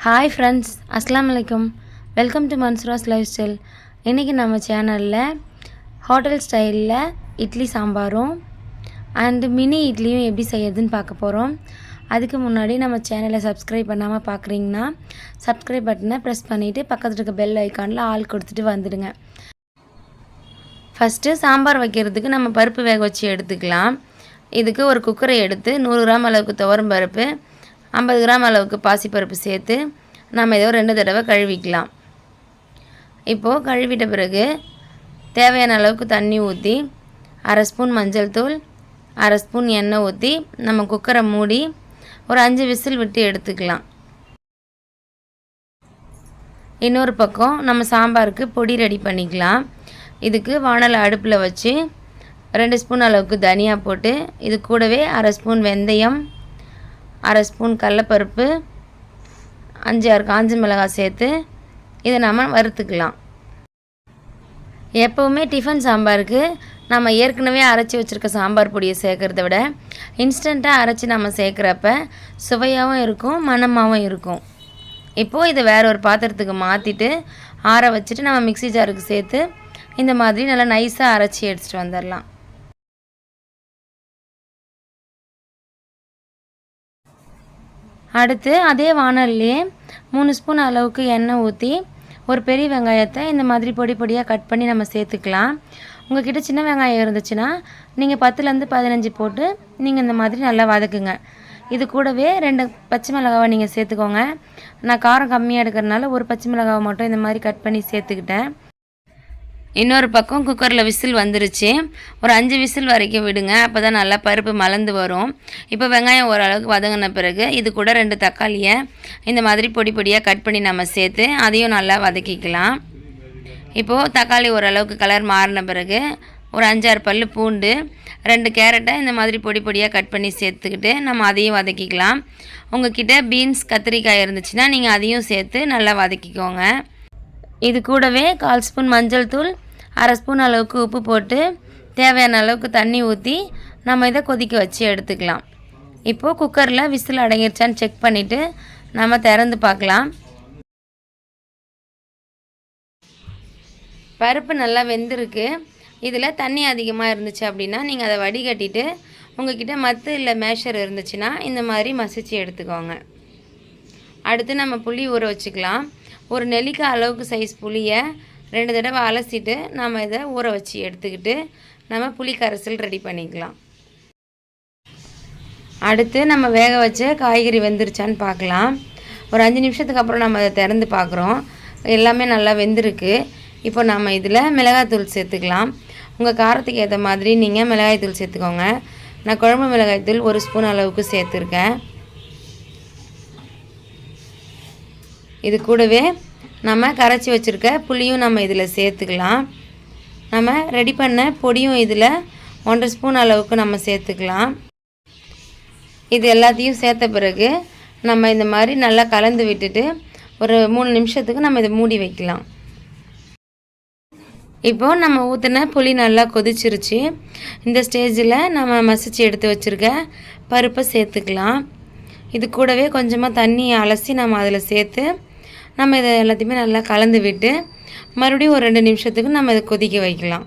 Hi friends அஸ்லாம் வலைக்கம் welcome to Mansoora's lifestyle இன்றைக்கி நம்ம சேனலில் ஹோட்டல் ஸ்டைலில் இட்லி சாம்பாரும் அண்டு மினி இட்லியும் எப்படி செய்யறதுன்னு பார்க்க போகிறோம் அதுக்கு முன்னாடி நம்ம சேனலை சப்ஸ்கிரைப் பண்ணாமல் பார்க்குறீங்கன்னா சப்ஸ்கிரைப் பட்டனை ப்ரெஸ் பண்ணிவிட்டு பக்கத்தில் இருக்க பெல் ஐக்கானில் ஆள் கொடுத்துட்டு வந்துடுங்க. ஃபஸ்ட்டு சாம்பார் வைக்கிறதுக்கு நம்ம பருப்பு வேக வச்சு எடுத்துக்கலாம். இதுக்கு ஒரு குக்கரை எடுத்து நூறு கிராம் அளவுக்கு துவரம் பருப்பு ஐம்பது கிராம் அளவுக்கு பாசிப்பருப்பு சேர்த்து நம்ம ஏதோ ரெண்டு தடவை கழுவிக்கலாம். இப்போது கழுவிட்ட பிறகு தேவையான அளவுக்கு தண்ணி ஊற்றி அரை ஸ்பூன் மஞ்சள் தூள் அரை ஸ்பூன் எண்ணெய் ஊற்றி நம்ம குக்கரை மூடி ஒரு அஞ்சு விசில் விட்டு எடுத்துக்கலாம். இன்னொரு பக்கம் நம்ம சாம்பாருக்கு பொடி ரெடி பண்ணிக்கலாம். இதுக்கு வானலை அடுப்பில் வச்சு ரெண்டு ஸ்பூன் அளவுக்கு தனியா போட்டு இது கூடவே அரை ஸ்பூன் வெந்தயம் அரை ஸ்பூன் கடலப்பருப்பு அஞ்சு ஆறு காஞ்ச மிளகாய் சேர்த்து இதை நம்ம வறுத்துக்கலாம். எப்போவுமே டிஃபன் சாம்பாருக்கு நம்ம ஏற்கனவே அரைச்சி வச்சுருக்க சாம்பார் பொடியை சேர்க்குறத விட இன்ஸ்டண்ட்டாக அரைச்சி நம்ம சேர்க்குறப்ப சுவையாகவும் இருக்கும் மணமாகவும் இருக்கும். இப்போது இதை வேற ஒரு பாத்திரத்துக்கு மாற்றிட்டு ஆற வச்சுட்டு நம்ம மிக்ஸி ஜாருக்கு சேர்த்து இந்த மாதிரி நல்லா நைஸாக அரைச்சி எடுத்துகிட்டு வந்துடலாம் அடுத்து அதே வானல்லையே மூணு ஸ்பூன் அளவுக்கு எண்ணெய் ஊற்றி ஒரு பெரிய வெங்காயத்தை இந்த மாதிரி பொடி பொடியாக கட் பண்ணி நம்ம சேர்த்துக்கலாம். உங்ககிட்ட சின்ன வெங்காயம் இருந்துச்சுன்னா நீங்கள் பத்துலேருந்து பதினஞ்சு போட்டு நீங்கள் இந்த மாதிரி நல்லா வதக்குங்க. இது கூடவே ரெண்டு பச்சை மிளகாவை நீங்கள் சேர்த்துக்கோங்க. நான் காரம் கம்மியாக எடுக்கிறதுனால ஒரு பச்சை மிளகாவை மட்டும் இந்த மாதிரி கட் பண்ணி சேர்த்துக்கிட்டேன். இன்னொரு பக்கம் குக்கரில் விசில் வந்துருச்சு. ஒரு அஞ்சு விசில் வரைக்கும் விடுங்க. அப்போ தான் நல்லா பருப்பு மலர்ந்து வரும். இப்போ வெங்காயம் ஓரளவுக்கு வதங்கின பிறகு இது கூட ரெண்டு தக்காளியை இந்த மாதிரி பொடி பொடியாக கட் பண்ணி நம்ம சேர்த்து அதையும் நல்லா வதக்கிக்கலாம். இப்போது தக்காளி ஓரளவுக்கு கலர் மாறின பிறகு ஒரு அஞ்சாறு பல் பூண்டு ரெண்டு கேரட்டை இந்த மாதிரி பொடி பொடியாக கட் பண்ணி சேர்த்துக்கிட்டு நம்ம அதையும் வதக்கிக்கலாம். உங்ககிட்ட பீன்ஸ் கத்திரிக்காய் இருந்துச்சுன்னா நீங்கள் அதையும் சேர்த்து நல்லா வதக்கிக்கோங்க. இது கூடவே கால் ஸ்பூன் மஞ்சள் தூள் அரை ஸ்பூன் அளவுக்கு உப்பு போட்டு தேவையான அளவுக்கு தண்ணி ஊற்றி நம்ம இதை கொதிக்க வச்சு எடுத்துக்கலாம். இப்போது குக்கரில் விசில் அடங்கிருச்சான்னு செக் பண்ணிவிட்டு நம்ம திறந்து பார்க்கலாம். பருப்பு நல்லா வெந்திருக்கு. இதில் தண்ணி அதிகமாக இருந்துச்சு அப்படின்னா நீங்கள் அதை வடிகட்டிட்டு உங்ககிட்ட மத்து இல்லை மேஷர் இருந்துச்சுன்னா இந்த மாதிரி மசிச்சு எடுத்துக்கோங்க. அடுத்து நம்ம புளி ஊற வச்சுக்கலாம். ஒரு நெல்லிக்காய் அளவுக்கு சைஸ் புளியை ரெண்டு தடவை அலசிட்டு நம்ம இதை ஊற வச்சு எடுத்துக்கிட்டு நம்ம புளி கரைசல் ரெடி பண்ணிக்கலாம். அடுத்து நம்ம வேக வச்ச காய்கறி வெந்துருச்சான்னு பார்க்கலாம். ஒரு அஞ்சு நிமிஷத்துக்கு அப்புறம் நம்ம அதை திறந்து பார்க்குறோம். எல்லாமே நல்லா வெந்திருக்கு. இப்போ நம்ம இதில் மிளகாய்த்தூள் சேர்த்துக்கலாம். உங்கள் காரத்துக்கு ஏற்ற மாதிரி நீங்கள் மிளகாய்த்தூள் சேர்த்துக்கோங்க. நான் குழம்பு மிளகாய்த்தூள் ஒரு ஸ்பூன் அளவுக்கு சேர்த்துருக்கேன். இது கூடவே நம்ம கரைச்சி வச்சுருக்க புளியும் நம்ம இதில் சேர்த்துக்கலாம். நம்ம ரெடி பண்ண பொடியும் இதில் ஒன்றரை ஸ்பூன் அளவுக்கு நம்ம சேர்த்துக்கலாம். இது எல்லாத்தையும் சேர்த்த பிறகு நம்ம இந்த மாதிரி நல்லா கலந்து விட்டுட்டு ஒரு மூணு நிமிஷத்துக்கு நம்ம இதை மூடி வைக்கலாம். இப்போது நம்ம ஊற்றின புளி நல்லா கொதிச்சிருச்சு. இந்த ஸ்டேஜில் நம்ம மசிச்சு எடுத்து வச்சுருக்க பருப்பை சேர்த்துக்கலாம். இது கூடவே கொஞ்சமாக தண்ணி அலசி நம்ம அதில் சேர்த்து நம்ம இதை எல்லாத்தையுமே நல்லா கலந்து விட்டு மறுபடியும் ஒரு ரெண்டு நிமிஷத்துக்கு நம்ம இதை கொதிக்க வைக்கலாம்.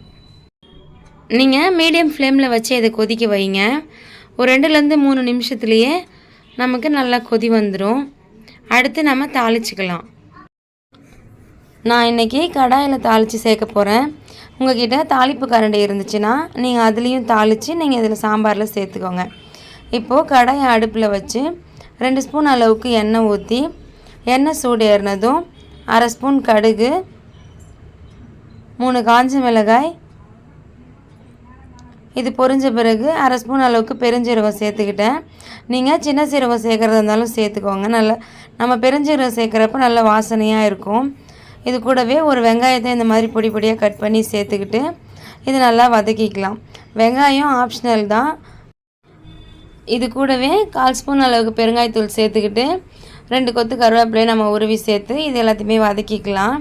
நீங்கள் மீடியம் ஃப்ளேமில் வச்சு இதை கொதிக்க வைங்க. ஒரு ரெண்டுலேருந்து மூணு நிமிஷத்துலேயே நமக்கு நல்லா கொதி வந்துடும் அடுத்து நம்ம தாளிச்சிக்கலாம். நான் இன்றைக்கி கடாயில் தாளித்து சேர்க்க போகிறேன் உங்கள்கிட்ட தாளிப்பு கரண்டி இருந்துச்சுன்னா நீங்கள் அதுலேயும் தாளித்து நீங்கள் இதில் சாம்பாரில் சேர்த்துக்கோங்க. இப்போது கடாயை அடுப்பில் வச்சு ரெண்டு ஸ்பூன் அளவுக்கு எண்ணெய் ஊற்றி எண்ணெய் சூடு ஏறினதும் அரை ஸ்பூன் கடுகு மூணு காஞ்ச மிளகாய். இது பொரிஞ்ச பிறகு அரை ஸ்பூன் அளவுக்கு பெருஞ்சீரகம் சேர்த்துக்கிட்டேன். நீங்கள் சின்ன சீரகம் சேர்க்குறதா இருந்தாலும் சேர்த்துக்கோங்க. நல்லா நம்ம பெருஞ்சீரகம் சேர்க்குறப்ப நல்ல வாசனையாக இருக்கும். இது கூடவே ஒரு வெங்காயத்தை இந்த மாதிரி பொடி பொடியாக கட் பண்ணி சேர்த்துக்கிட்டு இது நல்லா வதக்கிக்கலாம். வெங்காயம் ஆப்ஷனல் தான். இது கூடவே கால் ஸ்பூன் அளவுக்கு பெருங்காயத்தூள் சேர்த்துக்கிட்டு ரெண்டு கொத்து கருவேப்பிலையை நம்ம உருவி சேர்த்து இது எல்லாத்தையுமே வதக்கிக்கலாம்.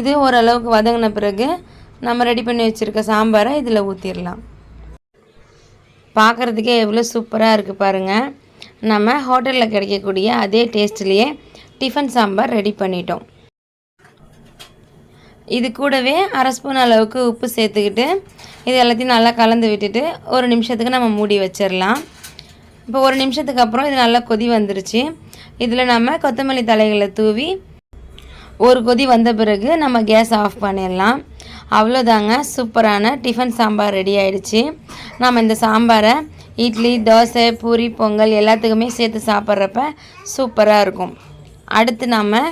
இது ஓரளவுக்கு வதங்கின பிறகு நம்ம ரெடி பண்ணி வச்சுருக்க சாம்பாரை இதில் ஊற்றிடலாம் பார்க்குறதுக்கே எவ்வளோ சூப்பராக இருக்குது பாருங்கள் நம்ம ஹோட்டலில் கிடைக்கக்கூடிய அதே டேஸ்ட்லேயே டிஃபன் சாம்பார் ரெடி பண்ணிட்டோம். இது கூடவே அரை ஸ்பூன் அளவுக்கு உப்பு சேர்த்துக்கிட்டு இது எல்லாத்தையும் நல்லா கலந்து விட்டுட்டு ஒரு நிமிஷத்துக்கு நம்ம மூடி வச்சிடலாம். இப்போ ஒரு நிமிஷத்துக்கு அப்புறம் இது நல்லா கொதி வந்துருச்சு. இதில் நம்ம கொத்தமல்லி தலைகளை தூவி ஒரு கொதி வந்த பிறகு நம்ம கேஸ் ஆஃப் பண்ணிடலாம். அவ்வளோதாங்க சூப்பரான டிஃபன் சாம்பார் ரெடி ஆயிடுச்சு. நம்ம இந்த சாம்பாரை இட்லி தோசை பூரி பொங்கல் எல்லாத்துக்குமே சேர்த்து சாப்பிட்றப்ப சூப்பராக இருக்கும். அடுத்து நம்ம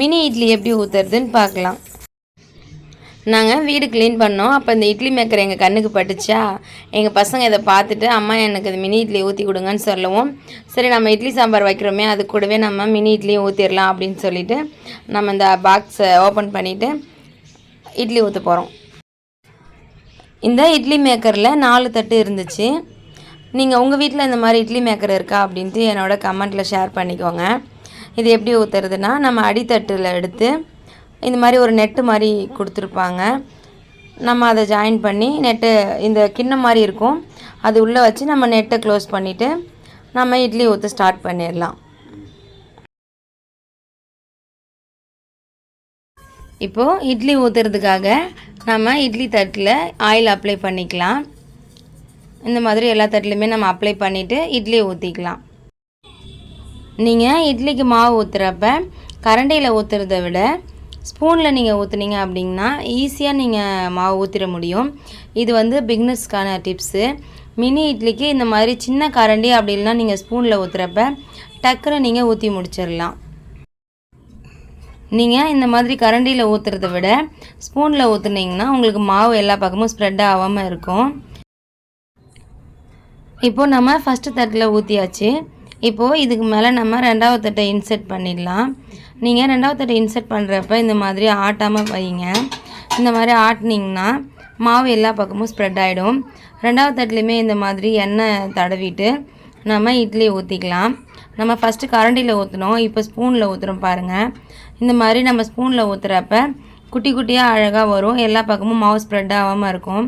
மினி இட்லி எப்படி ஊற்றுறதுன்னு பார்க்கலாம். நாங்கள் வீடு க்ளீன் பண்ணோம். அப்போ இந்த இட்லி மேக்கர் எங்கள் கண்ணுக்கு பட்டுச்சா? எங்கள் பசங்க இதை பார்த்துட்டு அம்மா எனக்கு இது மினி இட்லி ஊற்றி கொடுங்கன்னு சொல்லவும். சரி நம்ம இட்லி சாம்பார் வைக்கிறோமே அது கூடவே நம்ம மினி இட்லியும் ஊற்றிடலாம் அப்படின்னு சொல்லிட்டு நம்ம இந்த பாக்ஸை ஓப்பன் பண்ணிவிட்டு இட்லி ஊற்ற போகிறோம் இந்த இட்லி மேக்கரில் நாலு தட்டு இருந்துச்சு. நீங்கள் உங்கள் வீட்டில் இந்த மாதிரி இட்லி மேக்கர் இருக்கா? அப்படின்ட்டு என்னோட கமெண்ட்டில் ஷேர் பண்ணிக்கோங்க. இது எப்படி ஊற்றுறதுனா நம்ம அடித்தட்டில் எடுத்து இந்த மாதிரி ஒரு நெட்டு மாதிரி கொடுத்துருப்பாங்க. நம்ம அதை ஜாயின் பண்ணி நெட்டு இந்த கிண்ணம் மாதிரி இருக்கும். அது உள்ளே வச்சு நம்ம நெட்டை க்ளோஸ் பண்ணிவிட்டு நம்ம இட்லி ஊற்ற ஸ்டார்ட் பண்ணிடலாம். இப்போது இட்லி ஊற்றுறதுக்காக நம்ம இட்லி தட்டில் ஆயில் அப்ளை பண்ணிக்கலாம். இந்த மாதிரி எல்லா தட்டிலுமே நம்ம அப்ளை பண்ணிவிட்டு இட்லி ஊற்றிக்கலாம் நீங்கள் இட்லிக்கு மாவு ஊற்றுறப்ப கரண்டியில் ஊற்றுறத விட ஸ்பூனில் நீங்கள் ஊற்றுனீங்க அப்படின்னா ஈஸியாக நீங்கள் மாவு ஊற்றிட முடியும். இது வந்து பிக்னஸ்க்கான டிப்ஸு மினி இட்லிக்கு இந்த மாதிரி சின்ன கரண்டி அப்படி நீங்கள் ஸ்பூனில் ஊற்றுறப்ப டக்குன்னு நீங்கள் ஊற்றி முடிச்சிடலாம். நீங்கள் இந்த மாதிரி கரண்டியில் ஊற்றுறத விட ஸ்பூனில் ஊற்றுனீங்கன்னா உங்களுக்கு மாவு எல்லா பக்கமும் ஸ்ப்ரெட் ஆகாமல் இருக்கும். இப்போது நம்ம ஃபஸ்ட்டு தட்டில் ஊற்றியாச்சு இப்போது இதுக்கு மேலே நம்ம ரெண்டாவது தட்டை இன்செர்ட் பண்ணிடலாம். நீங்கள் ரெண்டாவது தட்டை இன்செர்ட் பண்ணுறப்ப இந்த மாதிரி ஆட்டாமல் வைங்க. இந்த மாதிரி ஆட்டினீங்கன்னா மாவு எல்லா பக்கமும் ஸ்ப்ரெட் ஆகிடும் ரெண்டாவது தட்டுலேயுமே இந்த மாதிரி எண்ணெய் தடவிட்டு நம்ம இட்லி ஊற்றிக்கலாம் நம்ம ஃபஸ்ட்டு கரண்டியில் ஊற்றினோம் இப்போ ஸ்பூனில் ஊற்றுறோம் பாருங்கள் இந்த மாதிரி நம்ம ஸ்பூனில் ஊற்றுறப்ப குட்டி குட்டியாக அழகாக வரும். எல்லா பக்கமும் மாவு ஸ்ப்ரெட் ஆகாமல் இருக்கும்.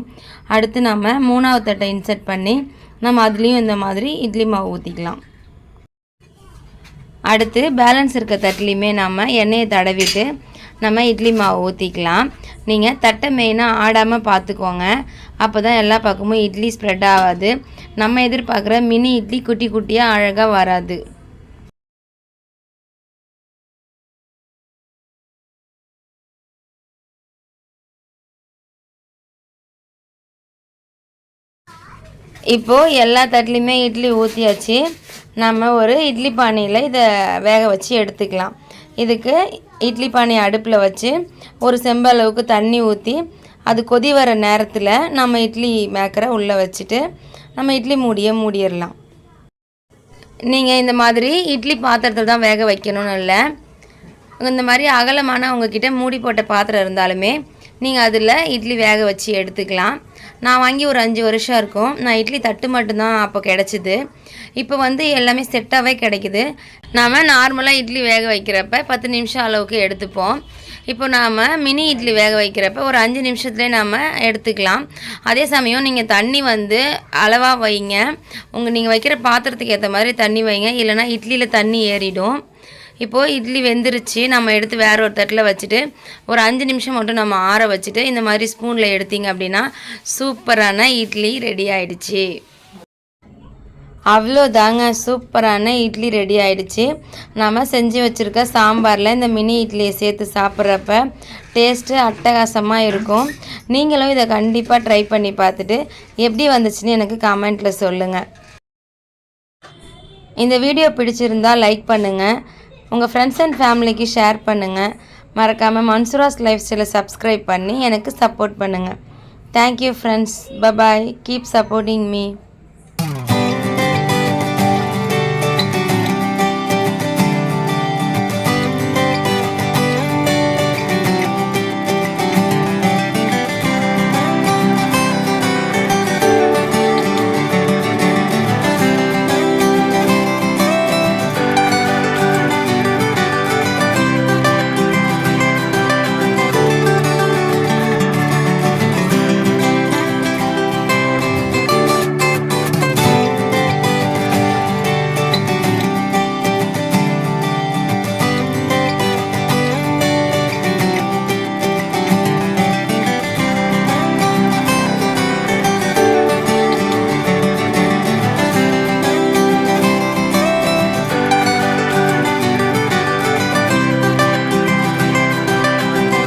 அடுத்து நம்ம மூணாவது தட்டை இன்செர்ட் பண்ணி நம்ம அதுலேயும் இந்த மாதிரி இட்லி மாவு ஊற்றிக்கலாம் அடுத்து பேலன்ஸ் இருக்க தட்டிலையுமே நம்ம எண்ணெயை தடவிட்டு நம்ம இட்லி மாவு ஊற்றிக்கலாம் நீங்கள் தட்டை மெயினாக ஆடாமல் பார்த்துக்கோங்க அப்போ தான் எல்லா பக்கமும் இட்லி ஸ்ப்ரெட் ஆகாது. நம்ம எதிர்பார்க்குற மினி இட்லி குட்டி குட்டியாக அழகாக வராது. இப்போது எல்லா தட்டிலையுமே இட்லி ஊற்றியாச்சு நம்ம ஒரு இட்லி பானையில் இதை வேக வச்சு எடுத்துக்கலாம். இதுக்கு இட்லி பானை அடுப்பில் வச்சு ஒரு செம்பளவுக்கு தண்ணி ஊற்றி அது கொதி வர நேரத்தில் நம்ம இட்லி மேக்கரை உள்ளே வச்சுட்டு நம்ம இட்லி மூடிய மூடிடலாம். நீங்கள் இந்த மாதிரி இட்லி பாத்திரத்தில் தான் வேக வைக்கணும்னு இல்லை. இந்த மாதிரி அகலமான உங்ககிட்ட மூடி போட்ட பாத்திரம் இருந்தாலுமே நீங்கள் அதில் இட்லி வேக வச்சு எடுத்துக்கலாம். நான் வாங்கி ஒரு அஞ்சு வருஷம் இருக்கும். நான் இட்லி தட்டு மட்டும்தான் அப்போ கிடச்சிது. இப்போ வந்து எல்லாமே செட்டாகவே கிடைக்குது. நாம் நார்மலாக இட்லி வேக வைக்கிறப்ப பத்து நிமிஷம் அளவுக்கு எடுத்துப்போம். இப்போ நாம் மினி இட்லி வேக வைக்கிறப்ப ஒரு அஞ்சு நிமிஷத்துலேயே நாம் எடுத்துக்கலாம். அதே சமயம் நீங்கள் தண்ணி வந்து அளவாக வைங்க. உங்கள் நீங்கள் வைக்கிற பாத்திரத்துக்கு ஏற்ற மாதிரி தண்ணி வைங்க. இல்லைனா இட்லியில் தண்ணி ஏறிடும். இப்போது இட்லி வெந்துருச்சு நம்ம எடுத்து வேற ஒரு தட்டில் வச்சுட்டு ஒரு அஞ்சு நிமிஷம் மட்டும் நம்ம ஆற வச்சுட்டு இந்த மாதிரி ஸ்பூனில் எடுத்தீங்க அப்படின்னா சூப்பரான இட்லி ரெடி ஆயிடுச்சு. அவ்வளோ தாங்க சூப்பரான இட்லி ரெடி ஆயிடுச்சு. நம்ம செஞ்சு வச்சுருக்க சாம்பாரில் இந்த மினி இட்லியை சேர்த்து சாப்பிட்றப்ப டேஸ்ட்டு அட்டகாசமாக இருக்கும். நீங்களும் இதை கண்டிப்பாக ட்ரை பண்ணி பார்த்துட்டு எப்படி வந்துச்சுன்னு எனக்கு கமெண்ட்டில் சொல்லுங்கள் இந்த வீடியோ பிடிச்சிருந்தால் லைக் பண்ணுங்கள் உங்கள் ஃப்ரெண்ட்ஸ் அண்ட் ஃபேமிலிக்கு ஷேர் பண்ணுங்கள் மறக்காமல் மன்சுராஸ் லைஃப் ஸ்டைலை சப்ஸ்கிரைப் பண்ணி எனக்கு சப்போர்ட் பண்ணுங்கள் thank you friends bye bye keep supporting me